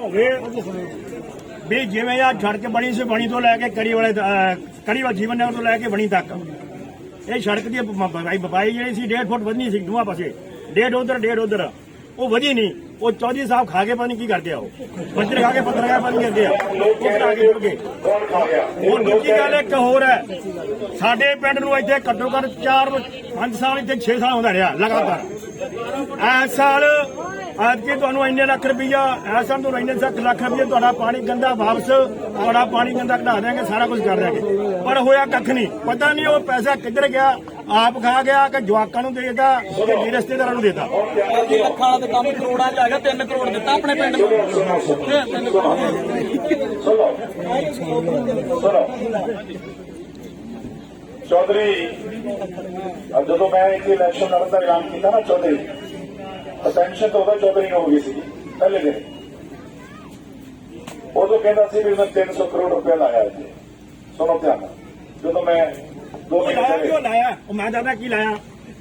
ਹੋਵੇ। ਵੀ ਜਿਵੇਂ ਆ ਸੜਕ ਬਣੀ ਸੀ, ਬਣੀ ਤੋਂ ਲੈ ਕੇ ਕੜੀ ਵਾਲੇ ਕੜੀ ਵਾਲੇ ਜੀਵਨ ਨਗਰ ਤੋਂ ਲੈ ਕੇ ਬਣੀ ਤੱਕ। ਇਹ ਸੜਕ ਦੀ ਬਪਾਈ ਜਿਹੜੀ ਸੀ 1.5 ਫੁੱਟ ਵਧਣੀ ਸੀ ਦੋਵਾਂ ਪਾਸੇ। ਡੇਢ ਉਧਰ ਡੇਢ ਉਧਰ। ਉਹ ਵਧੀ ਨਹੀਂ। ਉਹ ਚੌਧਰੀ ਸਾਹਿਬ ਖਾ ਕੇ ਪਤਾ ਨਹੀਂ ਕੀ ਕਰਦੇ ਆ ਉਹ। ਬੰਜਰ ਖਾ ਕੇ ਪੱਥਰ ਖਾ ਪਤਾ ਨਹੀਂ ਕਰਦੇ ਆ। ਉਹ ਖਾ ਕੇ ਉੱਡ ਗਏ। ਹੁਣ ਦੂਜੀ ਗੱਲ ਇੱਕ ਹੋਰ ਹੈ। ਸਾਡੇ ਪਿੰਡ ਨੂੰ ਇੱਥੇ ਘੱਟੋ ਘੱਟ 4 5 ਸਾਲ, ਇੱਥੇ 6 ਸਾਲ ਹੁੰਦਾ ਰਿਹਾ, ਲਗਾਤਾਰ। ਐਸ ਸਾਲ ਐਤਕੀ ਤੁਹਾਨੂੰ ਇੰਨੇ ਲੱਖ ਰੁਪਈਆ ਐਸ ਸਾਲ ਤੁਹਾਨੂੰ ਇੰਨੇ ਲੱਖ ਲੱਖ ਰੁਪਈਆ ਤੁਹਾਡਾ ਪਾਣੀ ਗੰਦਾ ਵਾਪਸ ਤੁਹਾਡਾ ਪਾਣੀ ਗੰਦਾ ਕਢਾ ਦੇਾਂਗੇ ਸਾਰਾ ਕੁਝ ਕਰ ਦਿਆਂਗੇ। ਪਰ ਹੋਇਆ ਕੱਖ ਨਹੀਂ। ਪਤਾ ਨਹੀਂ ਉਹ ਪੈਸਾ ਕਿੱਧਰ ਗਿਆ ਆਪ ਖਾ ਗਿਆ ਕਿ ਜਵਾਕਾਂ ਨੂੰ ਦੇਤਾ ਕਿ ਜੀ ਰਿਸ਼ਤੇਦਾਰਾਂ ਨੂੰ ਦੇਤਾ? ਲੱਖਾਂ ਦਾ ਕੰਮ ਕਰੋੜਾਂ ਚ ਆ ਗਿਆ 3 ਕਰੋੜ ਦਿੱਤਾ ਆਪਣੇ ਪਿੰਡ ਨੂੰ। ਚੌਧਰੀ ਅਬ ਜਦੋਂ ਮੈਂ ਇੱਥੇ ਇਲੈਕਸ਼ਨ ਲੜਨ ਦਾ ਐਲਾਨ ਕੀਤਾ ਨਾ ਚੌਧਰੀ ਅਟੈਂਸ਼ਨ ਤਾਂ ਉਹਦਾ ਚੌਧਰੀ ਨੂੰ ਹੋ ਗਈ ਸੀ ਪਹਿਲੇ ਦਿਨ ਉਦੋਂ ਕਹਿੰਦਾ ਸੀ ਵੀ ਮੈਂ 300 ਕਰੋੜ ਰੁਪਏ ਲਾਇਆ ਇੱਥੇ ਸੁਣੋ ਧਿਆਨ ਜਦੋਂ ਮੈਂ ਦੋ ਮਹੀਨੇ ਪਹਿਲੇ ਲਾਇਆ? ਉਹ ਮੈਂ ਦੱਸਦਾ ਕੀ ਲਾਇਆ?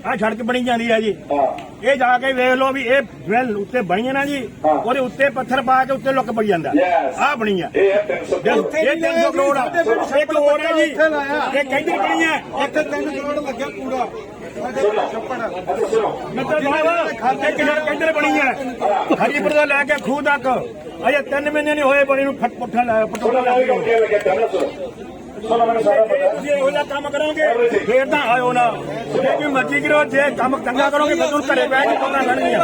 ਆ ਸੜਕ ਬਣੀ ਜਾਂਦੀ ਹੈ ਜੀ। ਹਾਂ। ਇਹ ਜਾ ਕੇ ਵੇਖ ਲਓ ਵੀ ਇਹ ਵੈਲ ਉੱਤੇ ਬਣੀਆਂ ਨਾ ਜੀ। ਹਾਂ। ਉਹਦੇ ਉੱਤੇ ਪੱਥਰ ਪਾ ਕੇ ਉੱਤੇ ਲੁੱਕ ਪਈ ਜਾਂਦਾ। ਬਣੀ ਆ। ਇਹ ਹੈ 300 ਕਰੋੜ। ਇਹ 300 ਕਰੋੜ ਆ। ਇੱਕ ਹੋਰ ਹੈ ਜੀ। ਇਹ ਕਹਿੰਦੀ ਬਣੀ ਆ। ਇੱਥੇ 3 ਕਰੋੜ ਲੱਗਿਆ ਪੂਰਾ। ਮਤਲਬ ਸਾਹਿਬ ਇਹ ਕਿਹੜਾ ਕਹਿੰਦੇ ਬਣੀ ਆ? ਹਰੀਪੁਰ ਤੋਂ ਲੈ ਕੇ ਖੂਹ ਤੱਕ। ਅਜੇ 3 ਮਹੀਨੇ ਨਹੀਂ ਹੋਏ ਬਣੀ ਨੂੰ ਫਟ ਪੁੱਠਾ ਲਾ ਪਟੋਲਾ ਸੁਣੋ ਲਾ ਮੈਨੂੰ ਸਾਰਾ ਪਤਾ ਜੇ ਇਹੋ ਜਿਹਾ ਕੰਮ ਕਰੋਗੇ, ਫੇਰ ਤਾਂ ਆਇਓ ਨਾ। ਜੇ ਕੋਈ ਮਰਜ਼ੀ ਕਰੋ ਜੇ ਕੰਮ ਚੰਗਾ ਕਰੋਗੇ, ਫਿਰ ਤੁਹਾਨੂੰ ਘਰੇ ਬਹਿ ਕੇ ਪਤਾ ਲੱਗਣਗੀਆਂ